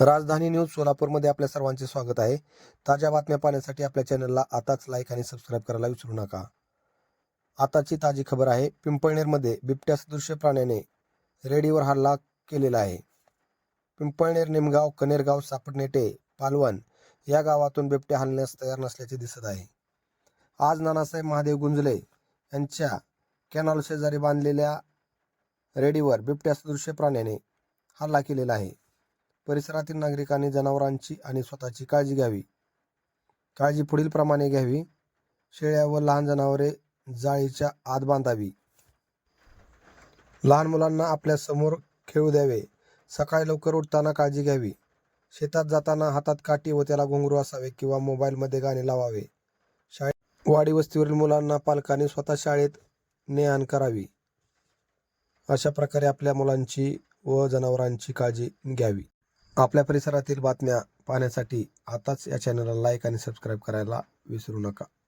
राजधानी न्यूज सोलापूरमध्ये आपल्या सर्वांचे स्वागत आहे. ताज्या बातम्या पाहण्यासाठी आपल्या चॅनलला आताच लाईक आणि सबस्क्राईब करायला विसरू नका. आताची ताजी खबर आहे पिंपळनेरमध्ये बिबट्या सदृश्य प्राण्याने रेडीवर हल्ला केलेला आहे. पिंपळनेर निमगाव कनेरगाव सापडनेटे पालवण या गावातून बिबट्या हलण्यास तयार नसल्याचे दिसत आहे. आज नानासाहेब महादेव गुंजले यांच्या कॅनॉल शेजारी बांधलेल्या रेडीवर बिबट्या सदृश्य प्राण्याने हल्ला केलेला आहे. परिसरातील नागरिकांनी जनावरांची आणि स्वतःची काळजी घ्यावी. काळजी पुढील प्रमाणे घ्यावी. शेळ्या व लहान जनावरे जाळीच्या आत बांधावी. लहान मुलांना आपल्यासमोर खेळू द्यावे. सकाळी लवकर उठताना काळजी घ्यावी. शेतात जाताना हातात काठी व त्याला घुंगरू असावे किंवा मोबाईलमध्ये गाणे लावावे. शाळेत वाडी वस्तीवरील मुलांना पालकांनी स्वतः शाळेत ने आण करावी. अशा प्रकारे आपल्या मुलांची व जनावरांची काळजी घ्यावी. आपल्या परिसरातील बातम्या पाहण्यासाठी आताच या चॅनलला लाईक आणि सबस्क्राईब करायला विसरू नका.